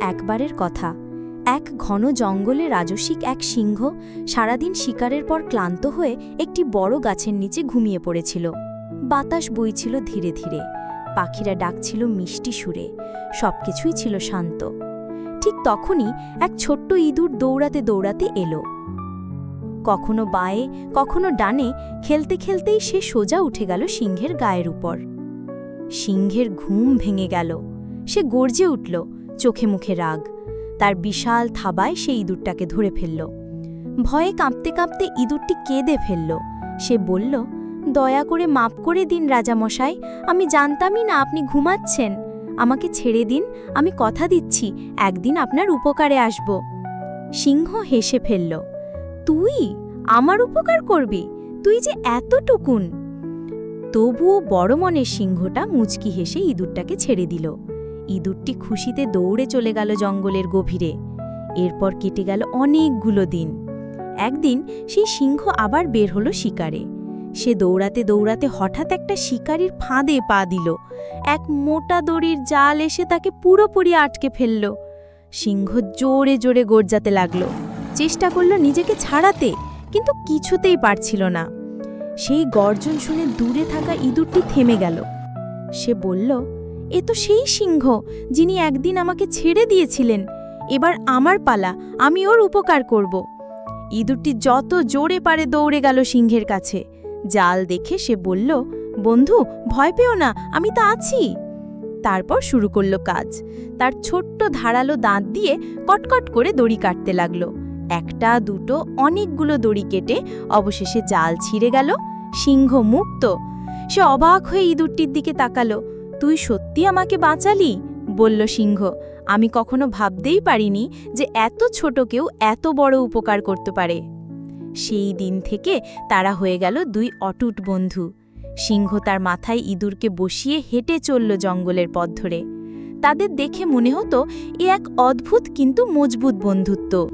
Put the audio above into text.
একবারের কথা। এক ঘন জঙ্গলে রাজসিক এক সিংহ সারাদিন শিকারের পর ক্লান্ত হয়ে একটি বড় গাছের নিচে ঘুমিয়ে পড়েছিল। বাতাস বইছিল ধীরে ধীরে। পাখিরা ডাকছিল মিষ্টি সুরে। সবকিছুই ছিল শান্ত। ঠিক তখনই এক ছোট্ট ইঁদুর দৌড়াতে দৌড়াতে এলো। কখনো বায়ে, কখনো ডানে, খেলতে খেলতেই সে সোজা উঠে গেল সিংহের গায়ের উপর। সিংহের ঘুম ভেঙে গেল। সে গর্জে উঠল চোখে মুখে রাগ। তার বিশাল থাবায় সে ইঁদুরটাকে ধরে ফেলল। ভয়ে কাঁপতে কাঁপতে ইঁদুরটি কেঁদে ফেলল। সে বলল, দয়া করে মাপ করে দিন রাজামশাই, আমি জানতামই না আপনি ঘুমাচ্ছেন। আমাকে ছেড়ে দিন, আমি কথা দিচ্ছি, একদিন আপনার উপকারে আসব সিংহ হেসে ফেলল, তুই? আমার উপকার করবি? তুই যে এতটুকুন তবুও বড় মনের সিংহটা মুচকি হেসে ইঁদুরটাকে ছেড়ে দিল। ইঁদুরটি খুশিতে দৌড়ে চলে গেল জঙ্গলের গভীরে। এরপর কেটে গেল অনেকগুলো দিন। একদিন সেই সিংহ আবার বের হলো শিকারে। সে দৌড়াতে দৌড়াতে হঠাৎ একটা শিকারির ফাঁদে পা দিল। এক মোটা দড়ির জাল এসে তাকে পুরোপুরি আটকে ফেলল। সিংহ জোরে জোরে গর্জাতে লাগল। চেষ্টা করল নিজেকে ছাড়াতে, কিন্তু কিছুতেই পারছিল না। সেই গর্জন শুনে দূরে থাকা ইঁদুরটি থেমে গেল। সে বলল এ তো সেই সিংহ যিনি একদিন আমাকে ছেড়ে দিয়েছিলেন। এবার আমার পালা, আমি ওর উপকার করব। ইঁদুরটি যত জোরে পারে দৌড়ে গেল সিংহের কাছে। জাল দেখে সে বলল, বন্ধু, ভয় পেও না, আমি তো আছি। তারপর শুরু করল কাজ। তার ছোট্ট ধারালো দাঁত দিয়ে কটকট করে দড়ি কাটতে লাগল। একটা, দুটো, অনেকগুলো দড়ি কেটে অবশেষে জাল ছিঁড়ে গেল, সিংহ মুক্ত। সে অবাক হয়ে ইঁদুরটির দিকে তাকালো। তুই সত্যি আমাকে বাঁচালি? বলল সিংহ। আমি কখনো ভাবতেই পারিনি যে এত ছোট কেউ এত বড় উপকার করতে পারে। সেই দিন থেকে তারা হয়ে গেল দুই অটুট বন্ধু। সিংহ তার মাথায় ইঁদুরকে বসিয়ে হেঁটে চলল জঙ্গলের পথ ধরে। তাদের দেখে মনে হতো, এ এক অদ্ভুত কিন্তু মজবুত বন্ধুত্ব।